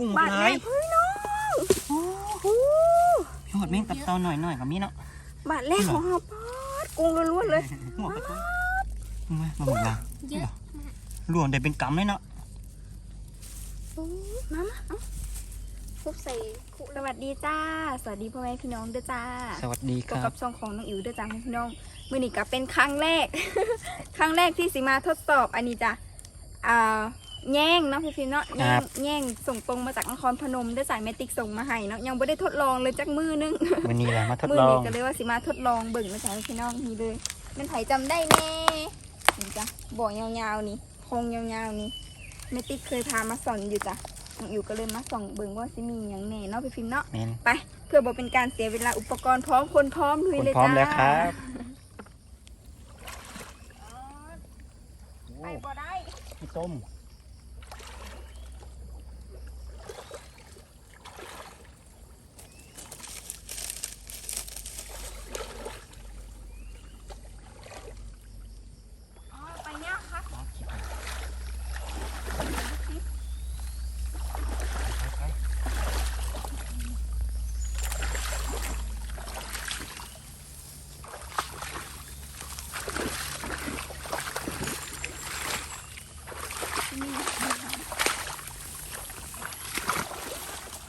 กุ้งบาดหลาแม่ยพี่น้องโอ้โหยอดแม่งตับเตาหน่อยหน่อยกับมีเนาะบาดแรกของเราปอดกุ้งล้วนๆเลยหัวกระตุ้นมามาหมดละเยอะรวมได้เป็นกำเลยเนาะโอ้มามาเอาคุบใส่คุสวัสดีจ้า สวัสดีพ่อแม่พี่น้องเด้อจ้า สวัสดีคกับรักับบซองของน้องอิ๋วเด้อจ้าพี่น้องมื่อนี้ก็เป็นครั้งแรก ครั้งแรกที่สิมาทดสอบอันนี้จ้ะอ่า แย่งเนาะพี่ฟิล์มเนาะแย่งแย่งส่งตรงมาจากนครพนมได้สายแมติกส่งมาให้เนาะยังไม่ได้ทดลองเลยจักมือนึง วันนี้แหละมาทดมือลอนี้งก็เลยว่าสิมาทดลองเบิ่งนะจ๊ะพี่น้องนี่เลยมันไผจำได้แน่นี่จ้ะบ่อยาวๆนี่โครงยาวๆนี่แมติกเคยพามาสอนอยู่จ้ะน้องอิ๋วก็เลยมาส่องเบิ่งว่าสิมีอย่างแน่เนาะพี่ฟิล์มเนาะแมนไปเพื่อบอกเป็นการเสียเวลาอุปกรณ์พร้อมคนพร้อมลุยคนเลยพร้อมจ้าแล้วครับไปบ่ได้พี่ต้ม อ๋อไปเนี่ยค่ะ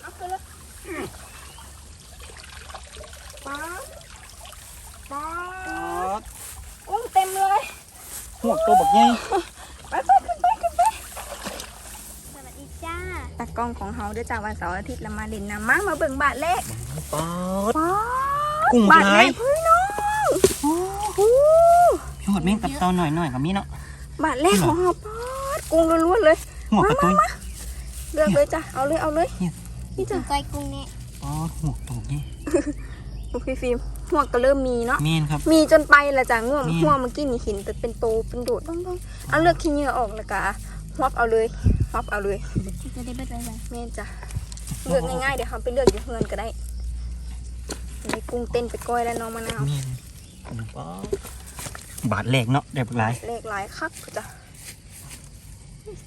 เอาขึ้นเลยป๊าบป๊าบกุ้งเต็มเลย หัว ตัวบักใหญ่ไปไปขึ้นไปขึ้นไปสวัสดีจ้าตากล้องของเฮาเด้วยจ้าวันเสาร์อาทิตย์เรามาเล่นน้ำมามาเบิ่งบาทเลขปอดป๊ากุ้งบาทหเลยขพี่น้องโอ้โหยอดแม่งตับเตาหน่อยหน่อยกับมีเนาะบาทเลขของเฮาป๊าดกุ้งล้วนๆเลยหัวกระตุ้นเลือกเลยจ้ะเอาเลยเอาเลยนี่จ้ะก้กุ้งเนี่ยปอหัวตัวบักใหญ่โอเคฟิล์ม หัวก็เริ่มมีเนาะแมนครับ มีจนไปละจ้ะง่วงนี่ หัวเมื่อกี้นี่เห็นแต่เป็นโตเป็นโดดต้องต้องเอาเลือกขี้เหงื่อออกแล้วกะฮอบเอาเลยฮอบเอาเลยจะได้เบิดเลยแม่นจ้ะเลือกง่ายๆเดี๋ยวเขาไปเลือกอยู่เฮือนก็ได้ในกุ้งเต้นไปก้อยแล้วน้องมะนาวแมนปอดบาทแรกเนาะได้บักหลายเลขหลายคักจ้ะ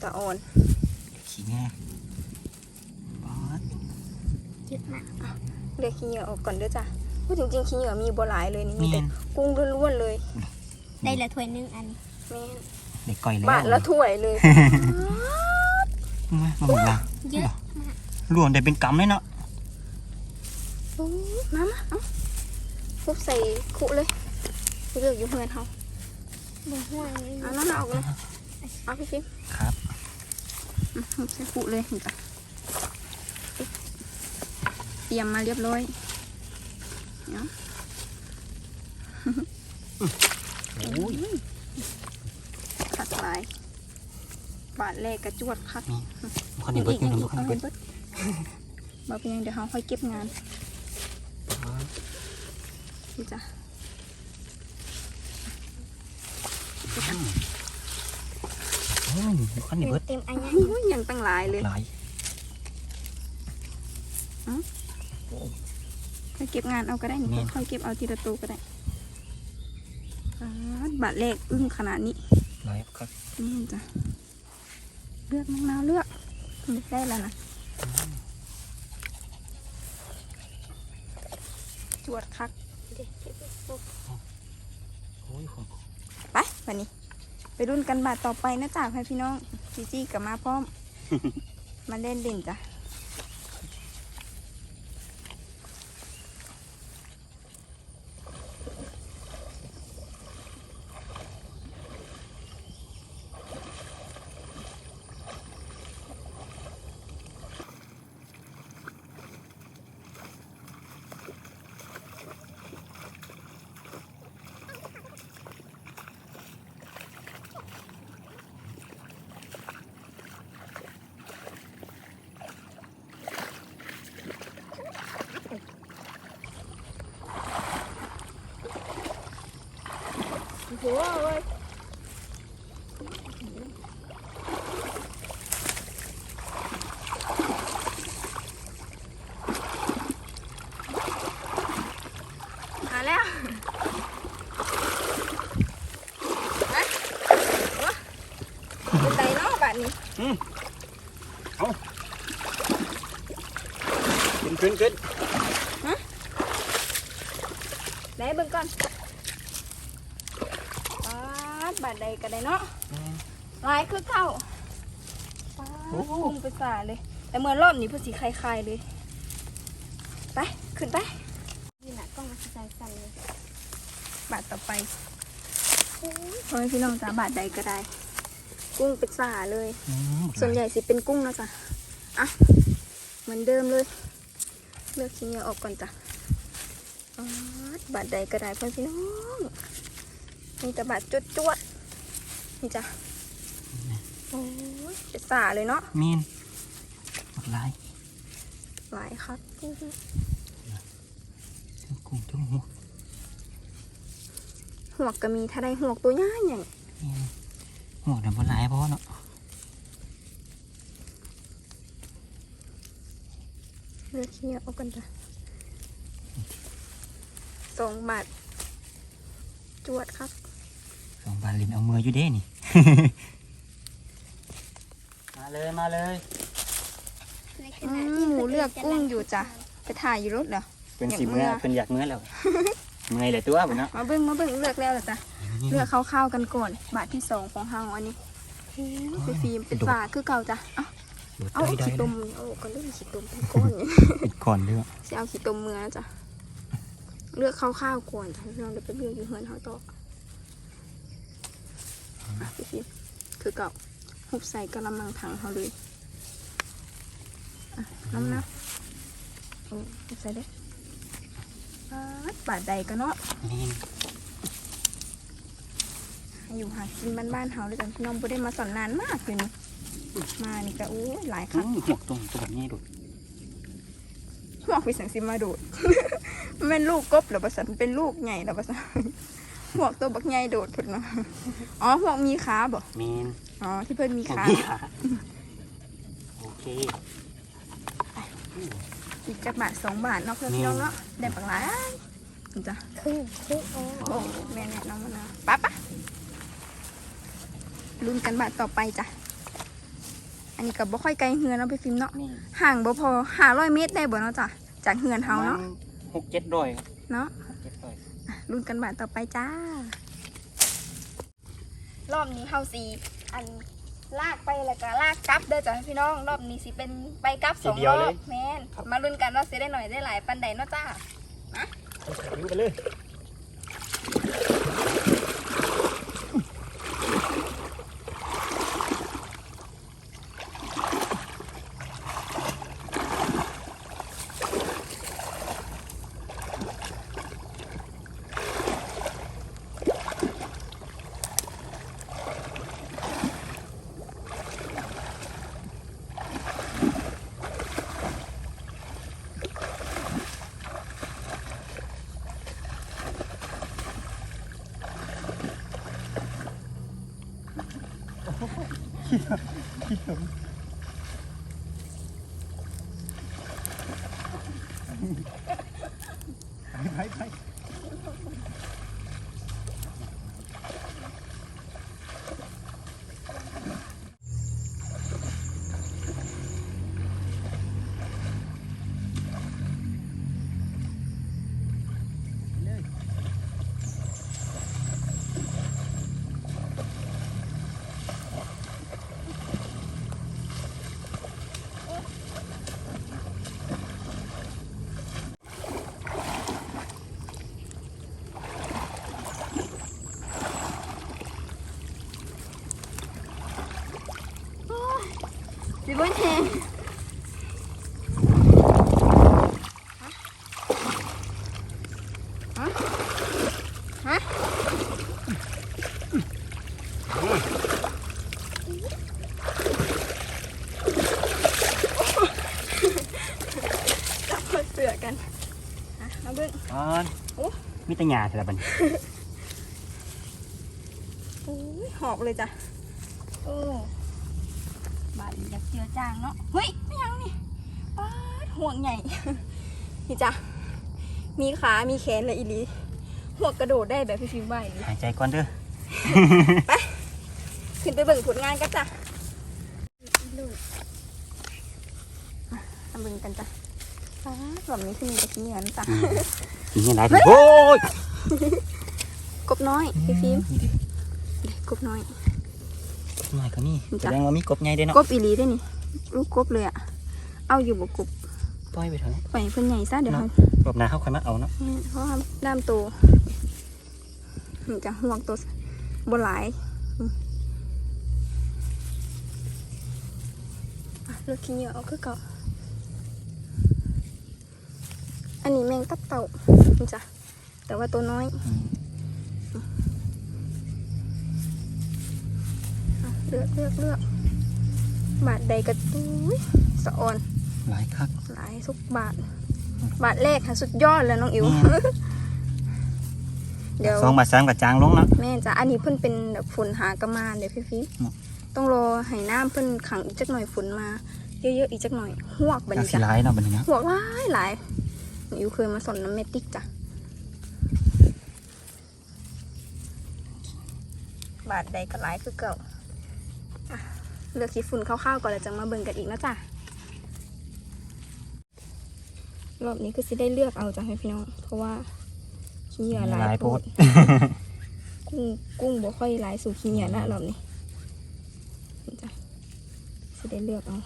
ตะอ่อนขี้แง่ปอดเยอะมากเลือกขี้เหงื่อออกก่อนเด้อจ้ะ พูดจริงๆขี้เหงื่อมีบ่หลายเลยนี่แมมีแต่นกุ้งล้วนๆเลยได้ละถ้วยหนึงอันแม่นได้ก่อยแล้วบาทละถ้วยเลยมามาหมดละเยอะรวมได้เป็นกำเลยเนาะโอ้มามาเอาคุบใส่คุเลยไปเลือกอยู่เฮือนเขาบ่ห่วงเลยเอานั่นเอาออกเลยเอาพี่ฟิล์มครับอืมคุบใส่คุเลยเห็นจ้ะเตรียมมาเรียบร้อย เนาะโอ้ยคักหลาย บาทแรกกระจวดคักคนนี้เบิดอยู่นะคนเอานี้ไปเบิดเบิดบ่เป็นหยังเดี๋ยวเขาค่อยเก็บงานนี่จ้ะอืมคนนี้เบิดเต็มอันยังโอ้ยยังตั้งหลายเลยหลายค่ อยเก็บงานเอาก็ได้นี่แม่น ค่อยเก็บเอาทีละตัวก็ได้อ่าบาทแรกอึ้งขนาดนี้หลายครับนี่จ้ะเลือกมะนาวเลือกไม่ใช่แล้วนะจวดคักโอ้ยผมไปวันนี้ ไปรุ่นกันบาทต่อไปนะจ๊ะพี่น้องจีจี้กลับมาพร้อม มาเล่นเล่นจ้ะ โอ้โหเว้ยมาแล้วมาโอ้เป็น บาดใดก็ได้เนาะลายคือเก่าปาดพุ่งไปสาเลย แต่เมื่อรอบนี้เพื่อสีคลายๆเลย ไป ขึ้นไปนี่แหละกล้องมันสั่นสั่นเลยบาทต่อไปพ่อแม่พี่น้องจ้าบาทใดก็ได้ กุ้งเป็นสาเลยอืมส่วนใหญ่สิเป็นกุ้งนะจ๊ะอะเหมือนเดิมเลย เลือกชิ้นเนื้อออกก่อนจ้ะอ๋อบาทใดก็ได้เพื่อนพี่น้องมีแต่บาทจวดจวดๆ นี่จ้ะโอ้ยเป็นสาเลยเนาะมีนหมดลายหลายครับทั้งกุ้งทั้งหัวหัวกก็มีถ้าได้หัวกตัวใหญ่ใหญ่มีนหัวดำหมดลายเพราะเนาะเลือกชิ้นเนื้อออกก่อนจ้ะสองบาทจวดครับสองบาทลินเอามืออยู่เด้นี่ มาเลยมาเลยในขอืณะมที่หมูเลือกกุ้งอยู่จ้ะ ไปถ่ายอยู่รถเหรอ เป็นอยากสีเมื่เมื่ออเป็นอยากเมื่อแล้วเมื่อยเลยตัวผมเนาะมาเบิ้งมาเบิ้งเลือกแล้วเหรอจ้ะ เลือกข้าวๆกันก่อน บาทที่สองของเฮาอันนี้ไปฟิล์มเป็นฝาคือเก่าจ้ะ เอาโดดเอาได้ได้ขี้ตุ่มเอาก็เลือกขี้ตุ่มเป็นก้อนอย่างปิดก่อนเด้อสิเอาขี้ตุ่มเมือนะจ้ะ เลือกข้าวๆก่อนจ้ะพี่น้องเดี๋ยวไปเลือกอยู่เฮือนเฮาต่อ อะไปฟิล์มคือเก่าหุบใส่กระมังถังเฮาเลยอะน้ำนะโอ้หุบใส่เด้อบาทบาทใดก็เนาะมีนอยู่หากินบ้านๆเฮาเลยจ้ะพี่น้องบ่ได้มาสอนนานมากเลยนี่มานี่ก็โอ้ยหลายคอืรั้งมหัวตรงตัวแบบนี้ดูหวกไปสังสิมาโดดมันเป็นลูกกบเหรอปะสันเป็นลูกใหญ่เหรอปะสัน หวกตัวบักใหญ่โดดพุ่นเนาะอ๋อหวกมีขาบ่มีนอ๋อที่เพิ่นมีของขาพี่ขาโอเค อีกจักบาทสองบาทเนาะเพื่อนพี่น้องเนาะได้ปักหลายนี่จ้ะคือคือโอ้โอ้แม่แนะน้องมานะป๊าป๊าลุ้นกันบาทต่อไปจ้ะอันนี้ก็บ่ค่อยไกลเฮือนเนาะไปฟิล์มเนาะนี่ห่างบ่พอห้าร้อยเมตรได้บ่เนาะจ้ะจากเฮือนเฮาเนาะหกเจ็ดร้อยครับเนาะ หกเจ็ดร้อยรุ่นกันบาทต่อไปจ้า รอบนี้เฮาสีอันลากไปแล้วก็ลากกลับเด้อจ้ะพี่น้อง รอบนี้สิเป็นไปกลับสองรอบแม่นมาลุ้นกันว่าสิได้หน่อยได้หลายปันใดเนาะจ้าวิ่งไปเลย 聞いきっと。 มีแตัหยาแต่ละบันโอ้ยหอบเลยจ้ะโอ้บาดอยากเจือจางเนาะเฮ้ยไม่ยังนี่ป้าดห่วงใหญ่ นี่จ้ะมีขา มีแขนเลยอีหลีหัวกระโดดได้แบบพี่ฟิวไหวเลยหายใจก่อนเด้อขึ้นไปเบิ่งผลงานกันจ้ะลูกมาเบิ่งกันจ้ะฟ้าแบบนี้คือมีแต่ขี้เหนียวนะจ๊ะกิ นยังไงโอ้ยกบน้อยพี่ฟิล์มเด็กกบน้อยหน่อยก็นี่จ้ะแสดงว่ามีกบใหญ่ด้วยเนาะกบอีหลีได้นี่ลูกกบเลยอะเอาอยู่บ่กบปล่อยไปเถอะไปเพิ่นใหญ่ซะเดี๋ยวเขารอบหน้าเขาค่อยมาเอาเนาะเพราะว่าด้ามโตนี่จะห่วงตัวบนหลายอืมอะเลือกขี้เหนียวเอาคือเก่า อันนี้แมงตับเต่านี่จ้ะแต่ว่าตัวน้อยอืมอะเลือกเลือกเลือกบาทใดกระตุ้ยสะออน หลายคักหลายทุกบาท บาทแรกค่ะสุดยอดเลยน้องอิ๋วอืมเดี๋ยวสองบาทสามกับจางลงเนาะแม่จ้ะอันนี้เพิ่นเป็นแบบฝนหากระมานเดี๋ยวพี่ฟิล์มอืมต้องรอให้น้ำเพิ่นขังอีกจักหน่อยฝนมา เยอะๆอีกจักหน่อยหวกบัดกานี้สิจ้ะหลายเนาะบัดนี้เนาะหวกหลายหลาย อิ๋วเคยมาสอนน้ำเมติกจ้ะ บาทใดก็หลายคือเก่าอะเลือกขี้ฝุ่นคร่าวๆก่อนแล้วจะมาเบิ่งกันอีกนะจ้ะ รอบนี้ก็สิได้เลือกเอาจ้ะให้พี่น้อง เพราะว่าขี้เหยื่อหลายหลายโพโพดดกุ้งกุ้งบ่ค่อยหลายสู่ขี้เหนียวนะรอบนี้นี่จ้ะจะได้เลือกเอา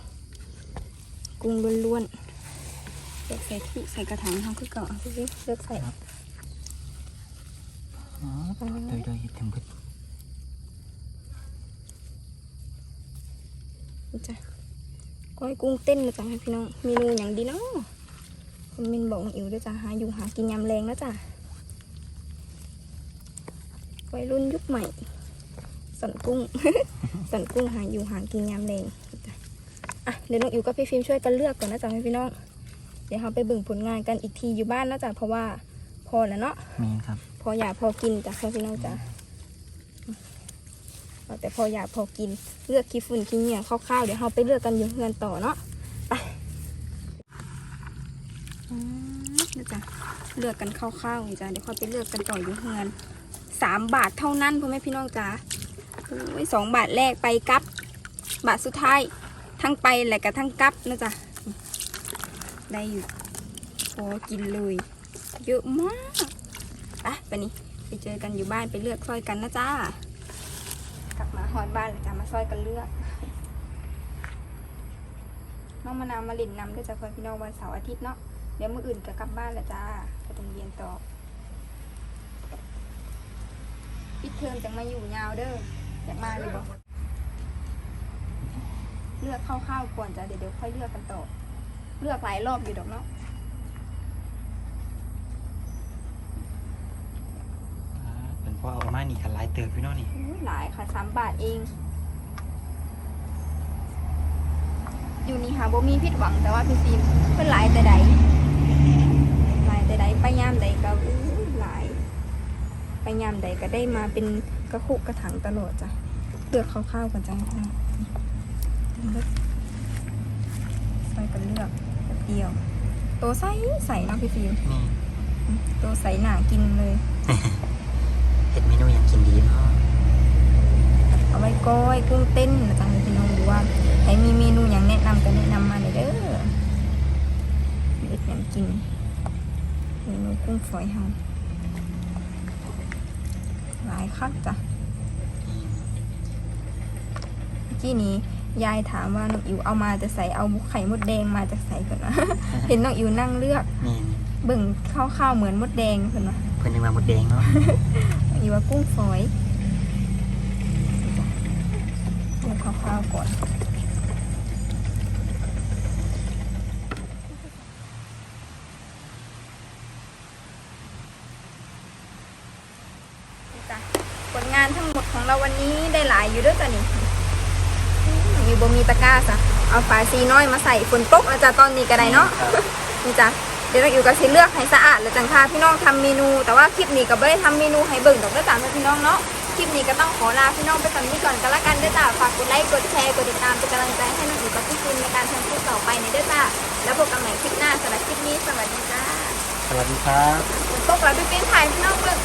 กุ้งล้วนๆ เลือกใส่ที่ใส่กระถางเขาคือเก่าเอาพี่เลือกใส่อ๋อโดยโดยเห็ดถึงเพิ่นนี่จ้ะก้อยกุ้งเต้นนะจ๊ะให้พี่น้องเมนูอย่างดีเนาะคอมเมนต์บอกอิ๋วด้วยจ้ะหาอยู่หากินยำแรงนะจ้ะวัยรุ่นยุคใหม่สันกุ้งสันกุ้งหาอยู่หากินยามแรงจ้ะอะเดี๋ยวน้องอิ๋วกับพี่ฟิล์มช่วยกันเลือกก่อนนะจ๊ะให้พี่น้อง เดี๋ยวเราไปเบิ่งผลงานกันอีกทีอยู่บ้านนะจ๊ะเพราะว่าพอแล้วเนาะมีครับ พออยากพอกินจ้ะค่ะพี่น้องจ้ะเอาแต่พออยากพอกินเลือกขี้ฝุ่นขี้เหนียวคร่าวๆเดี๋ยวเราไปเลือกกันอยู่เฮือนต่อเนาะไปอืมนี่จ้ะเลือกกันคร่าวๆนี่จ้ะเดี๋ยวค่อยไปเลือกกันต่ออยู่เฮือนสามบาทเท่านั้นพ่อแม่พี่น้องจ้ะโอ้ยสองบาทแรกไปกลับบาทสุดท้ายทั้งไปและกับทั้งกลับนะจ๊ะ ได้อยู่พอกินเลย เยอะมากไปไปนี่ไปเจอกันอยู่บ้านไปเลือกซอยกันนะจ้ากลับมาฮอดบ้านเลยจ้ามาซอยกันเลือกน้องมะนาวมาหลินนำด้วยจ้าเพื่อนพี่น้องวันเสาร์อาทิตย์เนาะเดี๋ยวมื้ออื่นก็กลับบ้านและจ้าไปโรงเรียนต่อปิดเทอมจังมาอยู่ยาวเด้ออยากมาเลยบอกเลือกคร่าวๆก่อนจ้ะเดี๋ยวเดี๋ยวค่อยเลือกกันต่อ เลือกหลายรอบอยู่ดอกเนาะอ่าเป็นเพราะเอามานี่กันหลายเติบพี่น้องนี่อุ๊ยหลายค่ะสามบาทเอง อยู่นี่ค่ะบ่มีผิดหวังแต่ว่าพี่ฟิล์มเพิ่นหลายแต่ใดหลายแต่ใดไปยามใดก็อู้หลายไปยามใดก็ได้มาเป็นกระคุกกระถังตลอดจ้ะเลือกคร่าวๆกันจ้ะเลือกใส่กันเลือกแบบ เดียว ตัวใสใสเนาะพี่ฟิล์มนี่ตัวใสหนากินเลย เห็ดเมนูอย่างกินดีเนาะเอาไว้ก้อยกุ้งเต้นนะจ๊ะให้พี่น้องดูว่าใครมีเมนูอย่างแนะนำก็แนะนำมาเลยเด้อเด็ดอย่างกินเมนูกุ้งฝอยเฮาหลายคักจ้ะเมื่อกี้นี้ ยายถามว่าน้องอิ๋วเอามาจะใส่เอาไข่มดแดงมาจากใส่ก่อนนะ เห็นน้องอิ๋วนั่งเลือกนี่เบิ่งข้าวๆเหมือนมดแดงเพิ่นว่าเพิ่นนึกว่าหมดแดงเนาะอีว่ากุ้งฝอยดูคร่าวๆก่อน จ้ะผลงานทั้งหมดของเราวันนี้ได้หลายอยู่ด้วยจ้ะนี่ มีบ่มีตะกร้าจ้ะเอาฝาซีน้อยมาใส่ฝนตกอาจจะตอนนี้ก็ได้เนาะนี่จ้ะเดี๋ยวเราอยู่กับสิเลือกให้สะอาดแล้วจังค่ะพี่น้องทำเมนู แต่ว่าคลิปนี้ก็ไม่ได้ทำเมนูให้เบิ่งดอกเด้อจ้าพี่น้องเนาะคลิปนี้ก็ต้องขอลาพี่น้องไปก่อนนี้ก่อนกันละกันเด้อจ้าฝากกดไลค์กดแชร์กดติดตามเป็นกำลังใจให้น้องอยู่กับพี่คุณในการทำคลิปต่อไปในเด้อจ้าแล้วพบกันใหม่คลิปหน้าสำหรับคลิปนี้สวัสดีจ้าสวัสดีครับฝนตกแล้วพี่เป็นถ่ายพี่น้องเบิ่ง